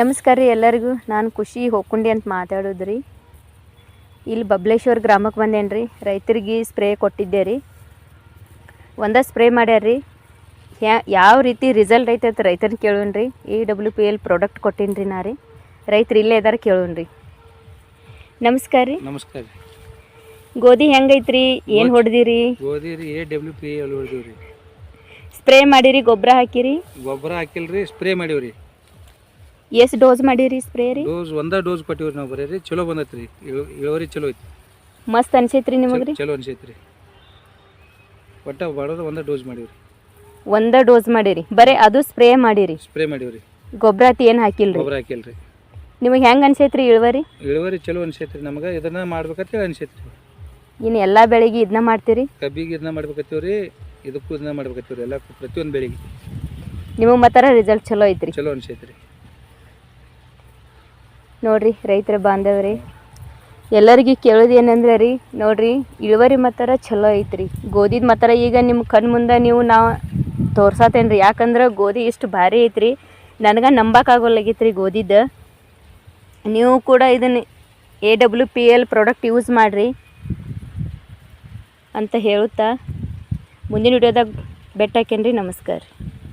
ನಮಸ್ಕಾರ ರೀ ಎಲ್ಲರಿಗೂ. ನಾನು ಖುಷಿ ಹೋಗ್ಕೊಂಡಿ ಅಂತ ಮಾತಾಡೋದ್ರಿ. ಇಲ್ಲಿ ಬಬ್ಲೇಶ್ವರ ಗ್ರಾಮಕ್ಕೆ ಬಂದೇನು ರೀ. ರೈತರಿಗೆ ಸ್ಪ್ರೇ ಕೊಟ್ಟಿದ್ದೆ ರೀ. ಒಂದ ಸ್ಪ್ರೇ ಮಾಡ್ಯಾರ ರೀ. ಯಾವ ರೀತಿ ರಿಸಲ್ಟ್ ಐತೆ ಅಂತ ರೈತರನ್ನ ಕೇಳೋಣ ರೀ. E W P L product ಕೊಟ್ಟೀನಿ ರೀ ನಾ ರೀ. ರೈತರು ಇಲ್ಲೇ ಇದಾರೆ ಕೇಳೋಣ ರೀ. ನಮಸ್ಕಾರ ರೀ. ನಮಸ್ಕಾರ ರೀ. ಗೋಧಿ ಹೆಂಗೈತ್ರಿ ಏನು ಹೊಡೆದಿರಿ? ಗೋಧಿ ರೀ ಎ ಡಬ್ಲ್ಯೂ ಪಿ ಎಲ್ ಹೊಡೆದಿವಿ ಸ್ಪ್ರೇ ಮಾಡಿರಿ ಗೊಬ್ಬರ ಹಾಕಿರಿ? ಗೊಬ್ಬರ ಹಾಕಿಲ್ರಿ ಸ್ಪ್ರೇ ಮಾಡೀವಿ ರೀ ಎಷ್ಟು ಡೋಸ್ ಮಾಡಿರಿ ಸ್ಪ್ರೇ ರೀ? ಡೋಸ್ ಒಂದ ಡೋಸ್ ಕೊಟ್ಟಿವ್ರಿ ನಾವು ಬರೀ ರೀ. ಚಲೋ ಬಂದೈತೆ ರೀ ಇಳು- ಇಳುವರಿ ಚಲೋ ಐತಿ ಮಸ್ತ್ ಅನ್ಸೈತ್ರಿ ನಿಮಗೆ ರೀ? ಚಲೋ ಅನ್ಸೈತ್ರಿ. ಒಟ್ಟ ಬಡದ ಒಂದ ಡೋಸ್ ಮಾಡೀವಿ ಒಂದ ಡೋಸ್ ಮಾಡಿರಿ. ಬರೇ ಅದು ಸ್ಪ್ರೇ ಮಾಡಿರಿ. ಸ್ಪ್ರೇ ಮಾಡಿರಿ ಗೊಬ್ಬರ ಅತಿ ಏನು ಹಾಕಿಲ್ರಿ? ಗೊಬ್ಬರ ಹಾಕಿಲ್ರಿ. ನಿಮಗೆ ಹೆಂಗೆ ಅನ್ಸೈತ್ರಿ ಇಳುವರಿ? ಇಳುವರಿ ಚಲೋ ಅನ್ಸೈತ್ರಿ ನಮಗೆ. ಇದನ್ನ ಮಾಡ್ಬೇಕಂತ ಹೇಳಿ ಅನ್ಸೈತಿ ರೀ ಇನ್ನು ಎಲ್ಲ ಬೆಳೆಗೆ ಇದನ್ನ ಮಾಡ್ತೀರಿ? ಕಬ್ಬಿಗೆ ಇದನ್ನ ಮಾಡ್ಬೇಕತ್ತೀವ್ರಿ. ಇದಕ್ಕೂ ಇದನ್ನ ಮಾಡ್ಬೇಕತ್ತೀವ್ರಿ. ಎಲ್ಲ ಪ್ರತಿಯೊಂದು ಬೆಳೆಗೆ ನಿಮಗೆ ಮಾತ್ರ ರಿಸಲ್ಟ್ ಚಲೋ ಐತ್ರಿ. ಚಲೋ ಅನ್ಸೈತ್ರಿ. ನೋಡ್ರಿ ರೈತರ ಬಾಂಧವ್ರಿ. ಎಲ್ಲರಿಗೆ ಕೇಳೋದು ಏನಂದ್ರೆ ರೀ, ನೋಡ್ರಿ ಇಳುವರಿ ಮಾತ್ರ ಚಲೋ ಐತ್ರಿ. ಗೋಧಿದ ಮಾತ್ರ ಈಗ ನಿಮ್ಮ ಕಣ್ಣು ಮುಂದೆ ನೀವು ನಾವು ತೋರ್ಸತ್ತೇನ್ರಿ ಯಾಕಂದ್ರೆ ಗೋಧಿ ಇಷ್ಟು ಭಾರಿ ಐತ್ರಿ. ನನಗೆ ನಂಬಕ್ಕಾಗೋಲ್ಲಾಗಿತ್ತು ರೀ ಗೋಧಿದ. ನೀವು ಕೂಡ ಇದನ್ನು A W P L product use ಮಾಡಿರಿ ಅಂತ ಹೇಳುತ್ತಾ ಮುಂದಿನ ವಿಡಿಯೋದಾಗ ಬೆಟ್ಟಾಕೇನ್ರಿ ನಮಸ್ಕಾರ.